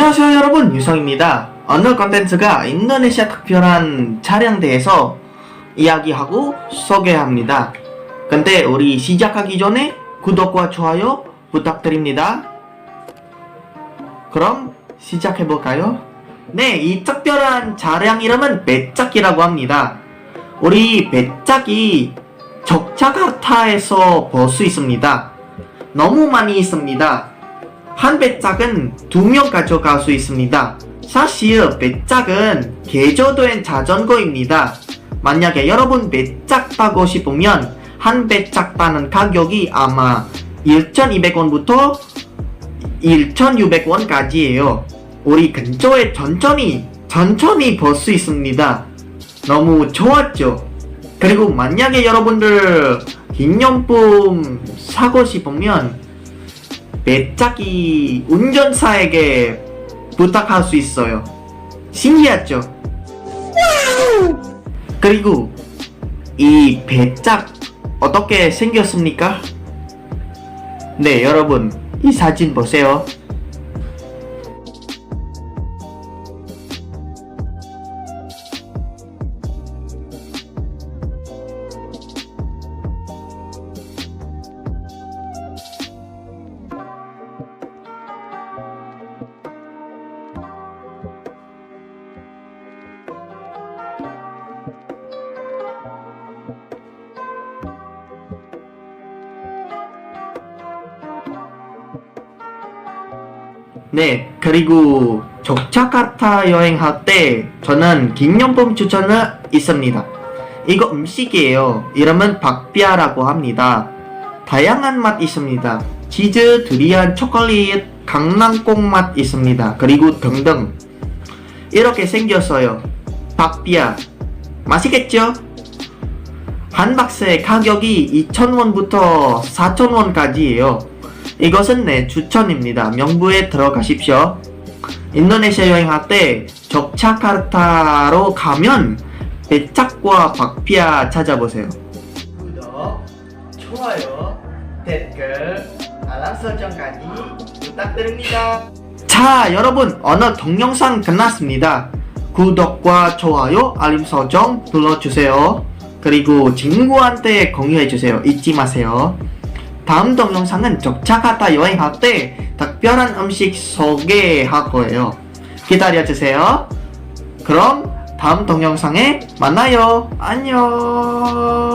안녕하세요 여러분 유성입니다. 오늘 컨텐츠가 인도네시아 특별한 차량 대해서 이야기하고 소개합니다. 근데 우리 시작하기 전에 구독과 좋아요 부탁드립니다. 그럼 시작해볼까요? 네, 이 특별한 차량 이름은 배짝이라고 합니다. 우리 배짝이 적자카타에서 볼 수 있습니다. 너무 많이 있습니다. 한 배짝은 두 명 가져갈 수 있습니다. 사실 배짝은 개조된 자전거입니다. 만약에 여러분 배짝 타고 싶으면 한 배짝 타는 가격이 아마 1,200원부터 1,600원까지예요. 우리 근처에 천천히 천천히 볼 수 있습니다. 너무 좋았죠? 그리고 만약에 여러분들 기념품 사고 싶으면 배짝이 운전사에게 부탁할 수 있어요. 신기하죠? 그리고 이 배짝 어떻게 생겼습니까? 네, 여러분 이 사진 보세요. 네, 그리고 적자카타 여행할 때 저는 기념품 추천을 있습니다. 이거 음식이에요. 이름은 박비아라고 합니다. 다양한 맛 있습니다. 치즈, 두리안, 초콜릿, 강낭콩 맛 있습니다. 그리고 등등. 이렇게 생겼어요. 박비아. 맛있겠죠? 한 박스의 가격이 2,000원부터 4,000원까지예요. 이것은 내 추천입니다. 명부에 들어가십시오. 인도네시아 여행할 때 적차카르타로 가면 배짝과 박피아 찾아보세요. 구독, 좋아요, 댓글, 알람 설정까지 부탁드립니다. 자, 여러분 오늘 동영상 끝났습니다. 구독과 좋아요, 알림 설정 눌러주세요. 그리고 친구한테 공유해주세요. 잊지 마세요. 다음 동영상은 적차가다 여행할 때 특별한 음식 소개할 거예요. 기다려주세요. 그럼 다음 동영상에 만나요. 안녕.